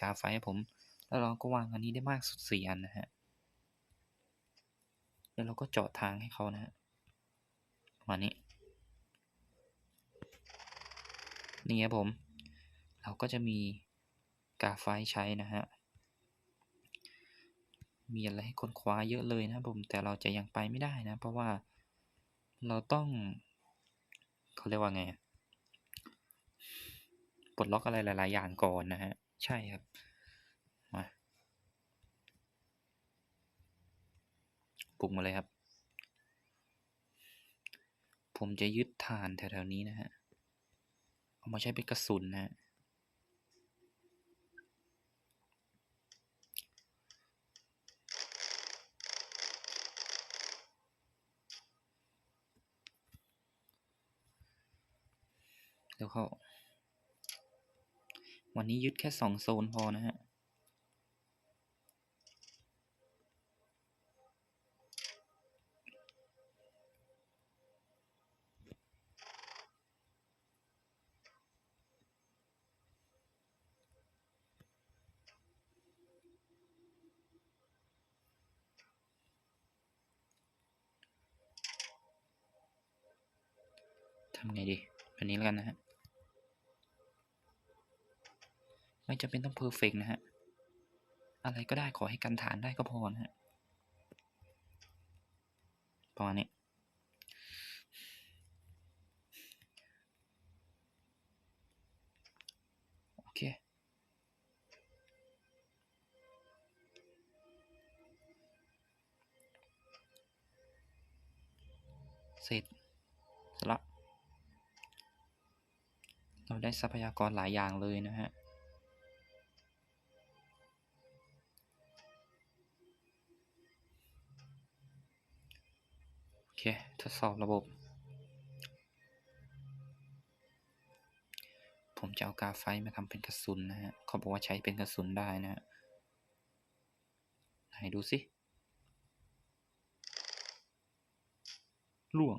กาไฟให้ผม แล้วเราก็วางอันนี้ได้มากสุดสี่อันนะฮะ แล้วเราก็เจาะทางให้เขานะฮะประมาณนี้ นี่ครับผม เราก็จะมีกาไฟใช้นะฮะ มีอะไรให้ค้นคว้าเยอะเลยนะผม แต่เราจะยังไปไม่ได้นะ เพราะว่าเราต้องเขาเรียกว่าไงปลดล็อกอะไรหลาย ๆ อย่างก่อนนะฮะ ใช่ครับ มาปลุกมาเลยครับ ผมจะยึดฐานแถวๆนี้นะฮะ เอามาใช้เป็นกระสุนนะฮะเดี๋ยวเขา วันนี้ยึดแค่สองโซนพอนะฮะ ทำไงดีแบบนี้แล้วกันนะฮะ ไม่จำเป็นต้องเพอร์เฟกนะฮะ อะไรก็ได้ขอให้กันฐานได้ก็พอนะฮะประมาณนี้โอเคเสร็จเสร็จละเราได้ทรัพยากรหลายอย่างเลยนะฮะ เค ทดสอบระบบ ผมจะเอากาไฟมาทำเป็นกระสุนนะฮะ เขาบอกว่าใช้เป็นกระสุนได้นะฮะ ไหนดูสิล่วง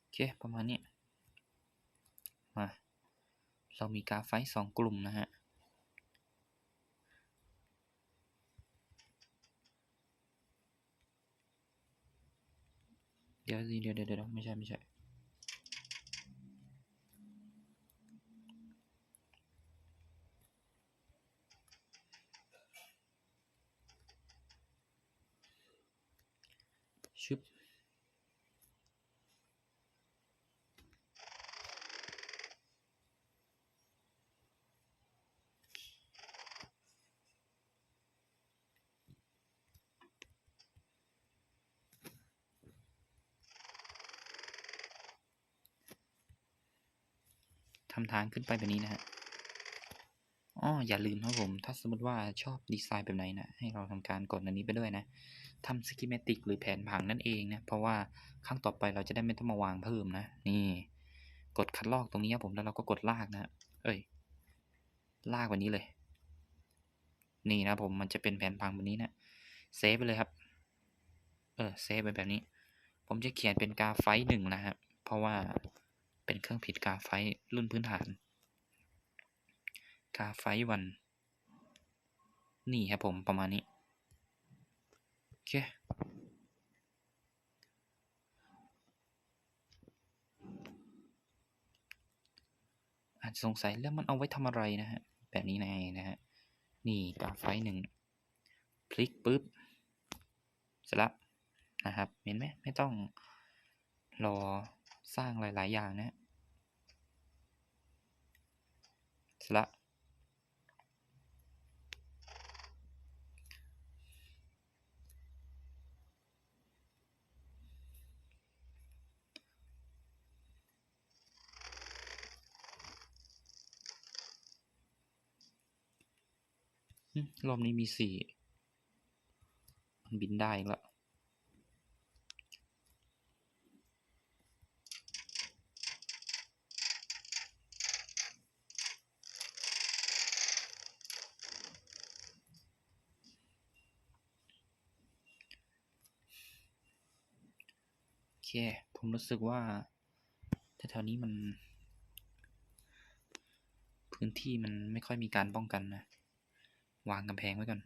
โอเค ประมาณนี้ มา เรามีกาไฟสองกลุ่มนะฮะ เดี๋ยวเดี๋ยวเดี๋ยวเดี๋ยวไม่ใช่ไม่ใช่บ ทำทางขึ้นไปแบบนี้นะฮะอ๋ออย่าลืมครับผม ถ้าสมมติว่าชอบดีไซน์แบบไหนนะ ให้เราทำการกดอันนี้ไปด้วยนะทำสกิ m มติกหรือแผนผังนั่นเองนะ เพราะว่าครั้งต่อไปเราจะได้ไม่ต้องมาวางเพิ่มนะ นี่ กดคัดลอกตรงนี้ครับผม แล้วเราก็กดลากนะ เอ้ย ลากแบบนี้เลย นี่นะผม มันจะเป็นแผนผังแบบนี้นะ เซฟไปเลยครับ เออ เซฟไปแบบนี้ ผมจะเขียนเป็นกาไฟหนึ่งนะครับ เพราะว่า เป็นเครื่องผิดกาไฟรุ่นพื้นฐาน กาไฟวัน นี่ครับผมประมาณนี้ โอเค อาจจะสงสัยแล้วมันเอาไว้ทำอะไรนะฮะ แบบนี้ไงนะฮะ นี่กาไฟหนึ่งพลิกปุ๊บสล้วนะครับ เห็นไหมไม่ต้องรอ สร้างหลาย ๆ อย่างนะสล้วอืมรอบนี้มีสี่มันบินได้อีกแล้ว โอเค ผมรู้สึกว่าแถวๆนี้มัน พื้นที่มันไม่ค่อยมีการป้องกันนะ วางกำแพงไว้ก่อน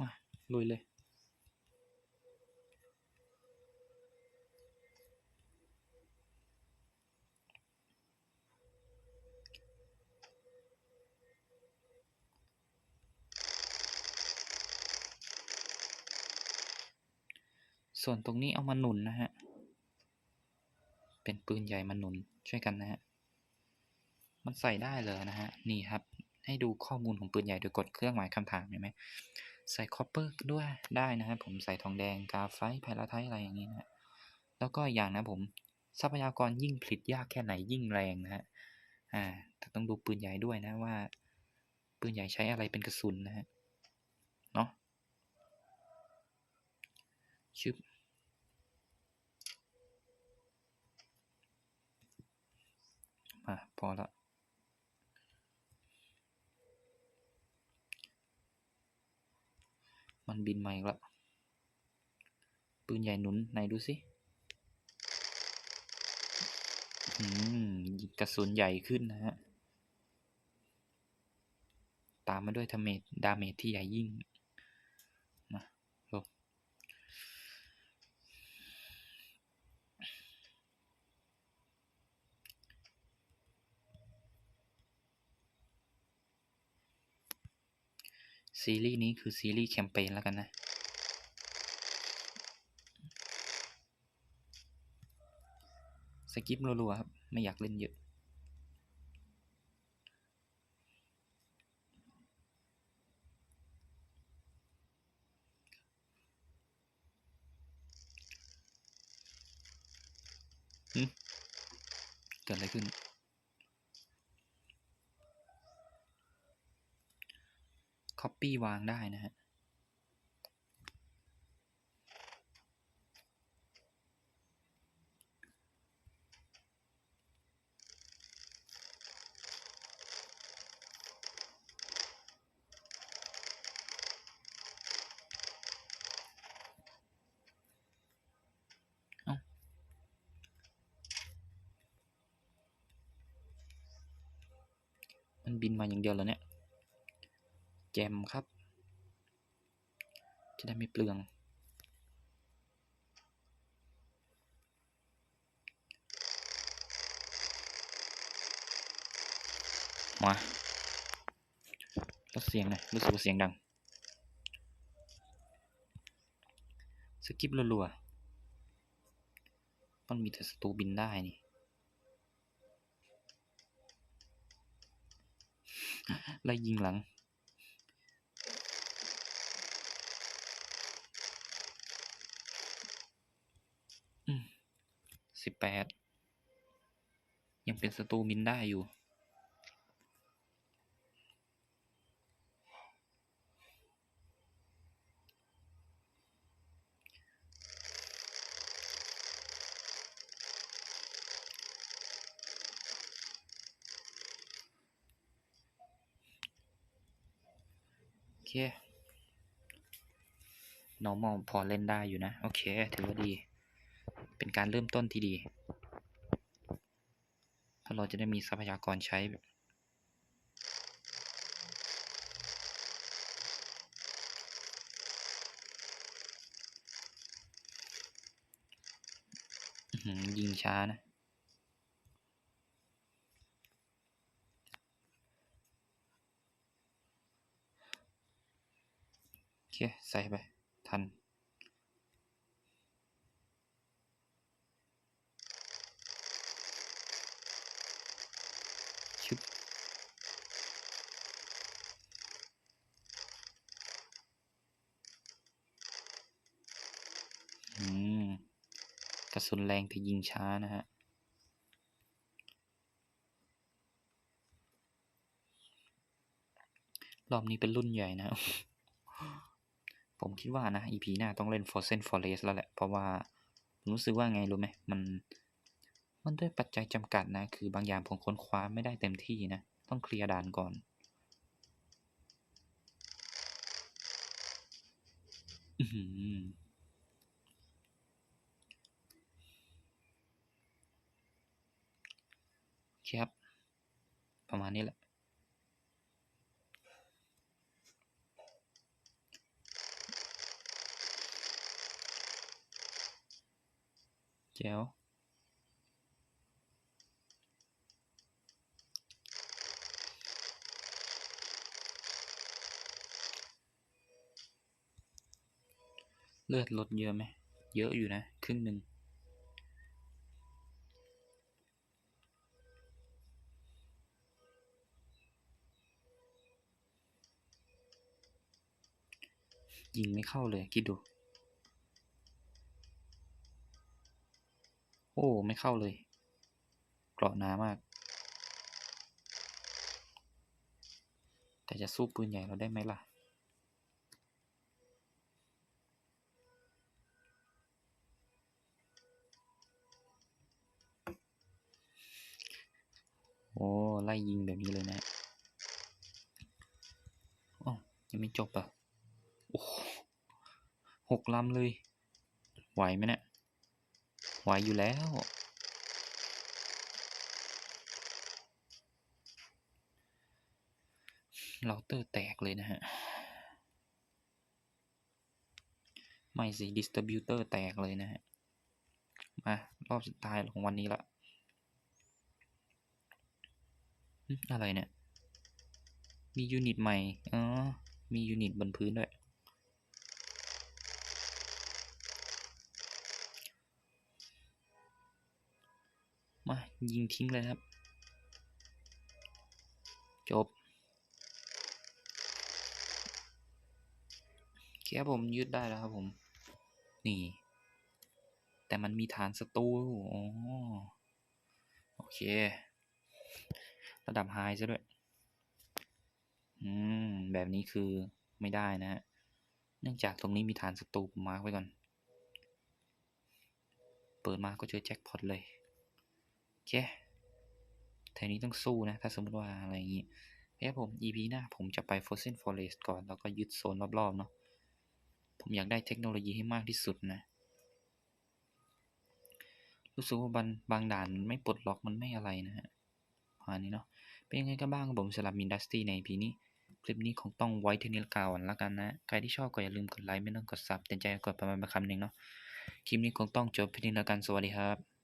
มา ลุยเลย ส่วนตรงนี้เอามาหนุนนะฮะ เป็นปืนใหญ่มาหนุนช่วยกันนะฮะ มันใส่ได้เลยนะฮะ นี่ครับ ให้ดูข้อมูลของปืนใหญ่โดยกดเครื่องหมายคำถามเห็นไหม ใส่คอปเปอร์ด้วยได้นะฮะผมใส่ทองแดงกาไฟไพลาไทอะไรอย่างนี้นะฮะแล้วก็อีกอย่างนะผมทรัพยากรยิ่งผลิตยากแค่ไหนยิ่งแรงนะฮะอ่าแต่ต้องดูปืนใหญ่ด้วยนะว่า ปืนใหญ่ใช้อะไรเป็นกระสุนนะฮะเนาะชึบมาพอละ มันบินมาอีกแล้วปืนใหญ่หนุนไหนดูสิกระสุนใหญ่ขึ้นนะฮะ ตามมาด้วยทเมดาเมจที่ใหญ่ยิ่ง ซีรีส์นี้คือซีรีส์แคมเปญแล้วกันนะ สกิปรัวๆครับ ไม่อยากเล่นเยอะ เกิดอะไรขึ้น Copy วางได้นะฮะอ๋อมันบินมาอย่างเดียวเหรอเนี่ย จมครับ จะได้ไม่เปลือง มาลดเสียงหน่อยรู้สึกว่าเสียงดัง สกิปรัวๆมันมีแต่ศัตรูบินได้นี่ไล่ยิงหลัง แปดยังเป็นศัตรูบินได้อยู่ โอเค normal พอเล่นได้อยู่นะ โอเค ถือว่าดี การเริ่มต้นที่ดี เพราะเราจะได้มีทรัพยากรใช้ยิงช้านะ โอเค ใส่ไป ทัน อืม กระสุนแรงแต่ยิงช้านะฮะ รอบนี้เป็นรุ่นใหญ่นะ ผมคิดว่านะ EP หน้าต้องเล่น Frozen Forest แล้วแหละ เพราะว่าผมรู้สึกว่าไงรู้ไหม มัน มันด้วยปัจจัยจำกัดนะ คือบางอย่างผมค้นคว้าไม่ได้เต็มที่นะ ต้องเคลียร์ด่านก่อนอโอเครับ ประมาณนี้แหละ แจ๋วเลือดลดเยอะไหม เยอะอยู่นะ ครึ่งหนึ่ง ยิงไม่เข้าเลยคิดดู โอ้ ไม่เข้าเลยเกราะหนามาก แต่จะสู้ปืนใหญ่เราได้ไหมล่ะโอ้ ไล่ยิงแบบนี้เลยนะอ๋อยังไม่จบอะ หกลำเลย ไหวไหมเนี่ย ไหวอยู่แล้ว เราเตอร์แตกเลยนะฮะ ไม่สิ ดิสติบิวเตอร์แตกเลยนะฮะ มา รอบสุดท้ายของวันนี้ละอะไรเนี่ย มียูนิตใหม่ อ๋อ มียูนิตบนพื้นด้วย ยิงทิ้งเลยครับ จบโอเคครับผมยึดได้แล้วครับผม นี่ แต่มันมีฐานศัตรูอ๋อโอเค ระดับไฮซะด้วย อืม แบบนี้คือไม่ได้นะฮะ เนื่องจากตรงนี้มีฐานศัตรูผมมาร์คไว้ก่อน เปิดมาก็เจอแจ็คพอตเลย โอเคทีนี้ต้องสู้นะ ถ้าสมมติว่าอะไรอย่างนี้ครับผม EP หน้าผมจะไป Frozen Forest ก่อน แล้วก็ยึดโซนรอบๆเนาะ ผมอยากได้เทคโนโลยีให้มากที่สุดนะ รู้สึกว่าบางบางด่านมันไม่ปลดล็อกมันไม่อะไรนะฮะประมาณนี้เนาะ เป็นยังไงกันบ้างผมสำหรับมินดัสตี้ใน EP นี้ คลิปนี้คงต้องไว้เทนี้ละก่อนละกันนะ ใครที่ชอบก็อย่าลืมกดไลค์ไม่ต้องกดซับเต็มใจกดประมาณคำหนึ่งเนาะ คลิปนี้คงต้องจบเพียงเท่านี้ละกัน สวัสดีครับ